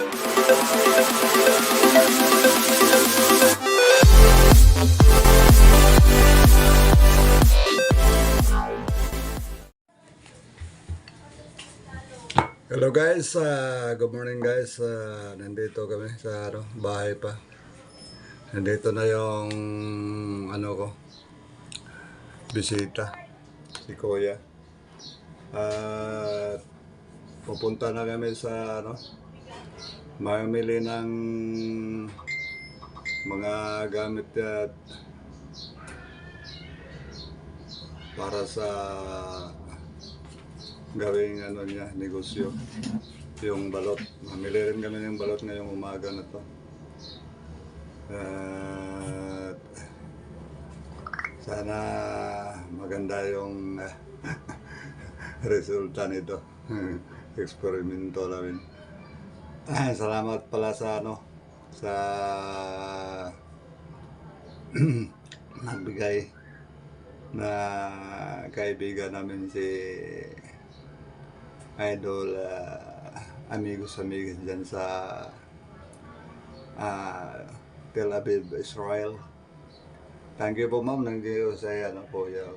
Hello guys, Ah, good morning guys. Ah, nandito kami sa ano, bahay pa. Nandito na yung ano ko, bisita, si Kuya. At pupunta na kami sa ano, mamili ng mga gamit at para sa gawing ano niya, negosyo. Yung balot. Mamili rin kami ng balot ngayong umaga na to. At sana maganda yung resulta nito. Eksperimento namin. Ah, Salamat pala sa ano sa nagbigay na kaibigan namin si idol uh, amigos amigos dyan sa ah, Tel Aviv, Israel. Thank you po ma'am, nandiyo sa ano po yun.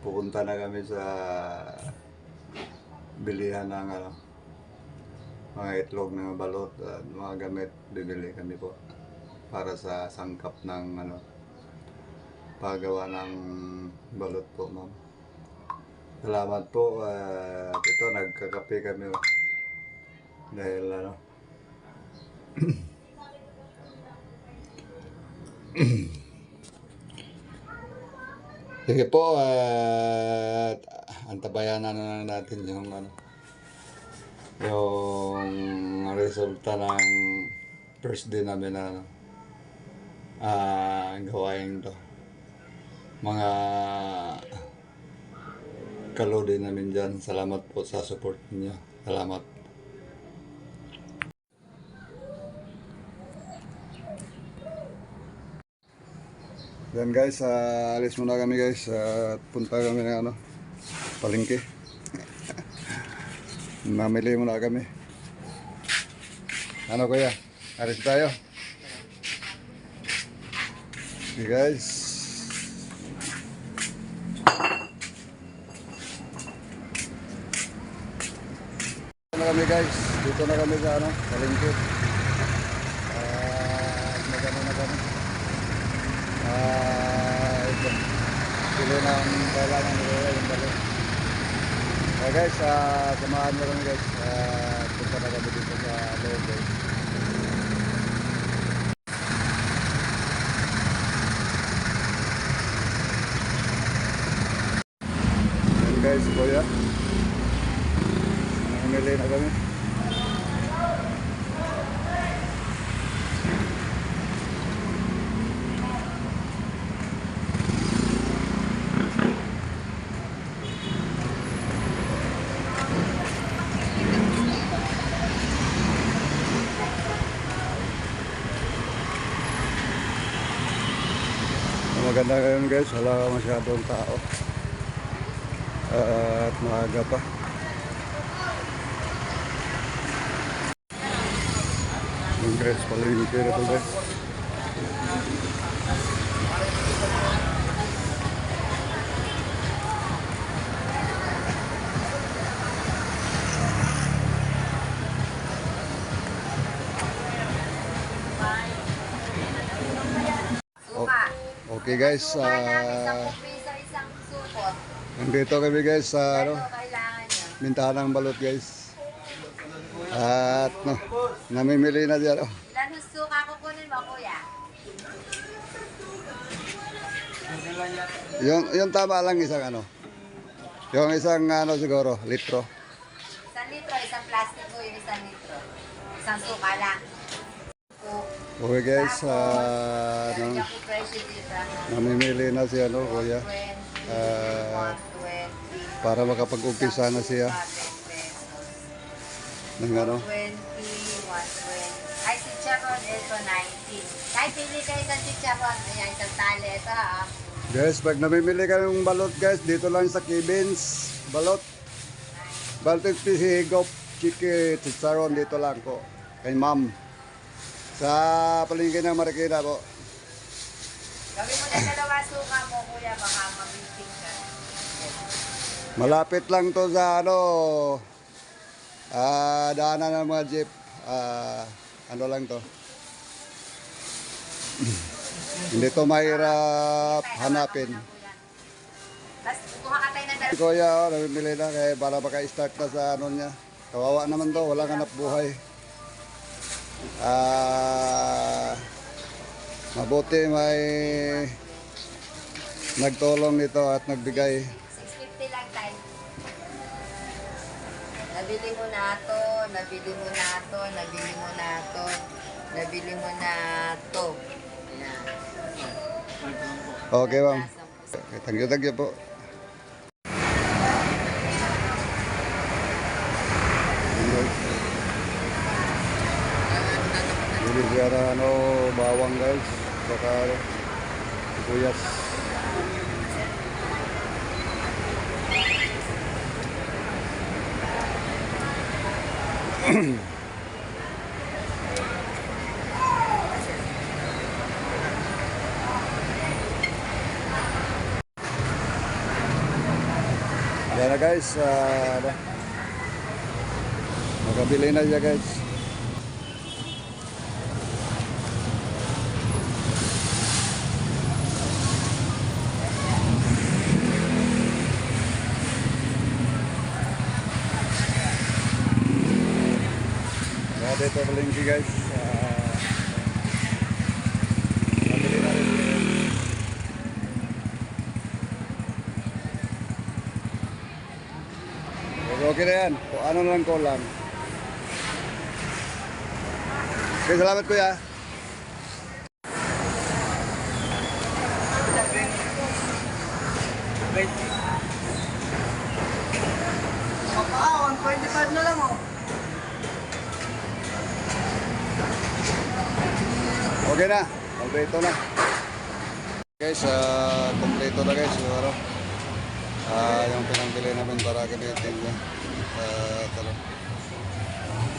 Pupunta na kami sa bilihan ng ano, mga itlog ng balot at mga gamit bibili kami po para sa sangkap ng ano paggawa ng balot po ma'am. Salamat po. at ito, nagkakape kami. Dahil ano. Sige po, at antabayan na natin yung ano yung resulta ng first day namin na ano, ah gawain to. Mga kalodi namin dyan. Salamat po sa support niyo. Salamat. Yan guys, ah, alis muna kami guys. at punta kami ng ano, palengke. Mamili muna kami. Ano kuya? Alis tayo. Okay guys. Dito na kami guys. Dito na kami sa ano, palengke. At magano na kami. Ah, ito. Pili ng kailangan nila yung balik. Okay guys, ah, samahan mo kami guys. Ah, punta na kami dito sa loob guys. Yan guys, kuya. Namili na kami. Maganda ngayon guys, wala masyadong tao. At maaga pa. Yung guys, palengke na to guys. Okay guys, ah, supot. nandito kami guys sa ano, Ano mintahan ng balot guys. At no, namimili na diyan. Oh. Ilan suka kukunin mo, kuya? Yung, yung tama lang isang ano. Yung isang ano siguro, litro. Isang litro, isang plastic ko yung isang litro. Isang suka lang. Okay guys, ah, Meron ano, namimili na si ano, kuya. 20, 120. para makapag-umpisa na siya ng ano. 20, 120. Ay, si Charon, ito 19. Kahit pili kayo ng si Charon, ayan, isang tali. Ito ah. Guys, pag namimili ka ng balot guys, dito lang sa Kibins, balot. Baltic si Higop, Chiki, Chicharon, dito lang ko. kay ma'am. Sa palengke ng Marikina po. Gawin mo na dalawa suka mo, kuya. Baka mabiting ka. Malapit lang to sa ano, ah, daanan ng mga jeep. Ah, ano lang to. Hindi to mahirap hanapin. Tapos, kuha ka tayo ng dalawa. Kuya, oh, namimili na kaya para maka-start na sa ano niya. Kawawa naman to, walang hanap buhay. Ah, mabuti may nagtulong nito at nagbigay. 650 lang tayo. Nabili mo na to, nabili mo na to, nabili mo na to, nabili mo na to. Okay, ma'am. Thank you, thank you po. Bili siya na ano, bawang guys. Baka sibuyas. Yan na guys. ah, ano. Nakabili na siya guys. Kaya dito palengke guys. Ah, nabili na rin siya. Okay, okay na yan. Kung ano lang ko lang. Okay, salamat kuya. Papa, 125 na lang oh. Okay na. Kompleto na. Guys, ah, kompleto na guys. Yung, ano, ah, yung pinangbili namin para gamitin niya. Uh, talo.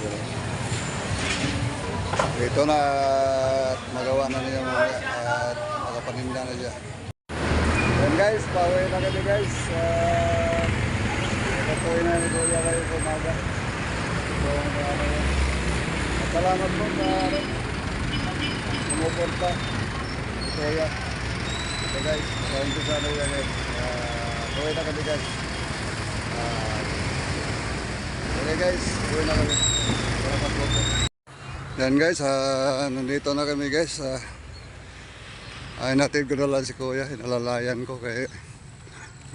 Yun. Ito na magawa na niya mamaya at makapaninda na siya. Yan guys, pauwi na kami guys. Uh, Patuloy na ni Kuya kayo umaga. So. At Salamat po sa ano, sumuporta. Kuya. Ito guys, thank you sa ano yan guys. Uh, pauwi na kami guys. Uh, okay guys, pauwi na kami. Salamat po po. Yan guys, ah, nandito na kami guys. Ah, ay natin ko na lang si Kuya, inalalayan ko kaya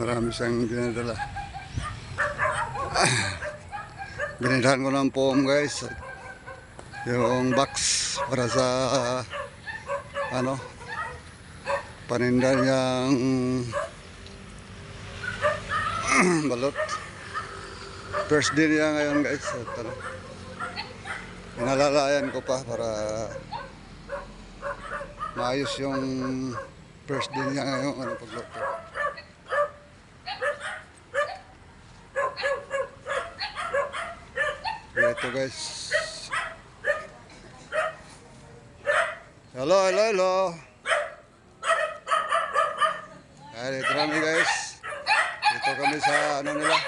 marami siyang dinadala. Ah, ko ng foam guys. Yung box para sa ah, ano paninda niyang balot. First day niya ngayon guys. At, ano, Inalalayan ko pa para maayos yung first day niya ngayon ano pagluto. Ito guys. Hello, hello, hello. Ay, dito kami guys. Dito kami sa ano nila.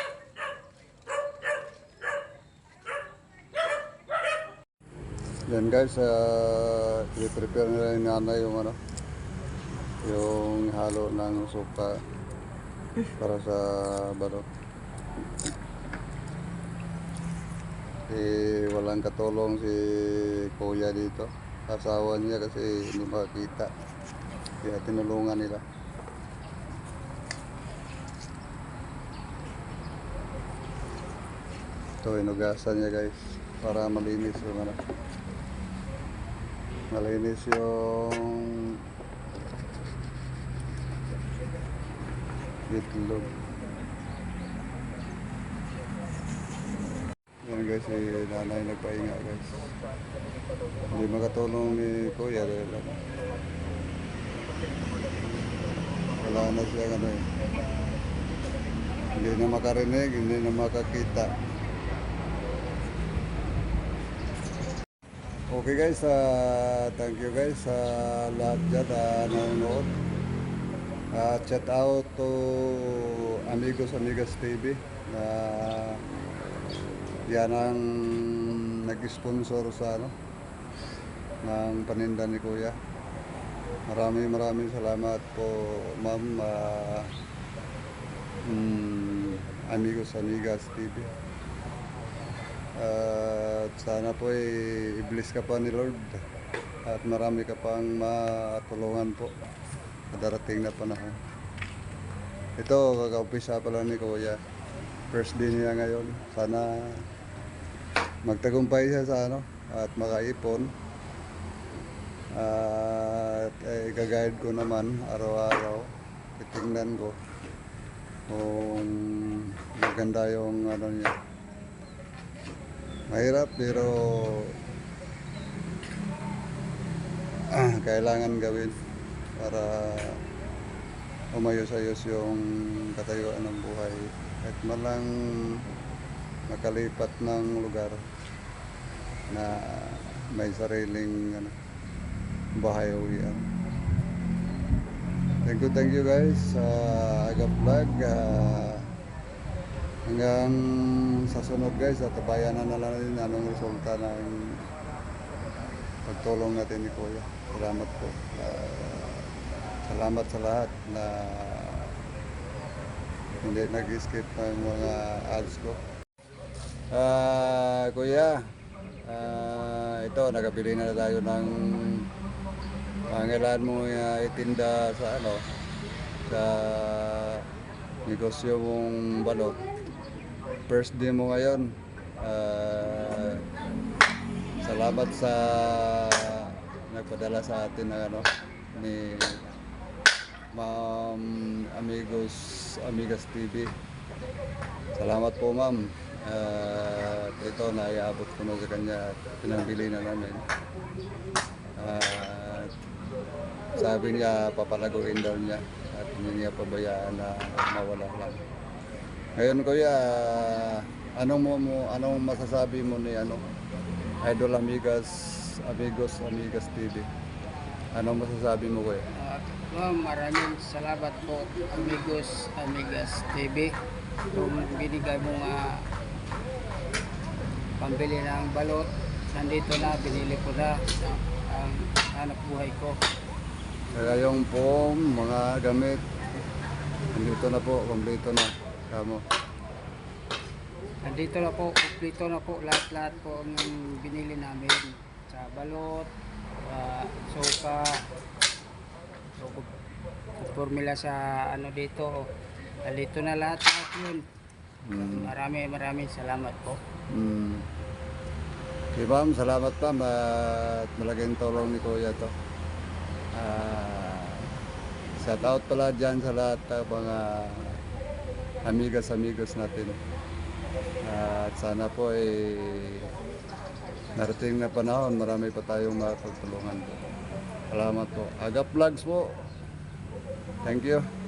Yan guys, uh, i-prepare nila yung nanay yung ano, yung halo ng suka para sa balot. Eh, walang katulong si kuya dito. Asawa niya kasi hindi makakita. Kaya tinulungan nila. Ito, inugasan niya guys. Para malinis yung ano. Malinis yung itlog. Yan guys, si nanay nagpahinga guys. Hindi makatulong ni kuya. Wala na siya ano eh. Hindi na makarinig, hindi na makakita. Okay guys, ah, thank you guys sa lahat dyan na nanonood. Ah, shout out to Amigos Amigas TV na yan ang nag-sponsor sa ano ng paninda ni Kuya. Maraming maraming salamat po ma'am ah, mm, Amigos Amigas TV. At sana po ay i-bless ka pa ni Lord at marami ka pang matulungan po darating na panahon. Ito, kaka-umpisa pa lang ni Kuya. First day niya ngayon. Sana magtagumpay siya sa ano at makaipon. At eh, gagayad ko naman araw-araw. Titingnan ko kung maganda yung ano niya. Mahirap pero ah, kailangan gawin para umayos-ayos yung katayuan ng buhay. Kahit malang makalipat ng lugar na may sariling ano, bahay uwian. Thank you, thank you guys sa Aga Vlog. Ah, hanggang sa sunod guys, at bayanan na natin anong resulta ng pagtulong natin ni Kuya. Salamat po. Ah, salamat sa lahat na hindi nag-skip ng mga ads ko. Ah, Kuya, ah, ito, nakabili na tayo ng pangailan mo uh, itinda sa ano, sa negosyo mong balot. First day mo ngayon. Ah, salamat sa nagpadala sa atin ng ano ni Ma'am Amigos Amigas TV. Salamat po ma'am. At ito naiabot ko na sa kanya at pinambili na namin. At sabi niya papalaguin daw niya at hindi niya pabayaan na mawala lang. Ngayon kuya, anong mo, mo anong masasabi mo ni ano Idol Amigas Amigos Amigas TV? Anong masasabi mo kuya? Ma'am, maraming salamat po amigos, amigas TV. Kung binigay mo nga pambili ng balot, nandito na, binili ko na ang anak buhay ko. Kaya yung foam, mga gamit, nandito na po, kompleto na. Kamo. Nandito na po, kumplito na po, lahat-lahat po ang binili namin. Sa balot, uh, soka, so, formula sa ano dito. Nandito na lahat-lahat yun. Mm. Marami, maraming salamat po. Mm. Okay, ma'am, salamat ma'am at malaking tulong ni Kuya to. Ah, shout out pala dyan sa lahat ng mga amigas-amigos natin. Ah, at sana po ay narating na panahon, marami pa tayong makatulungan po. Salamat po. Agap Vlogs po. Thank you.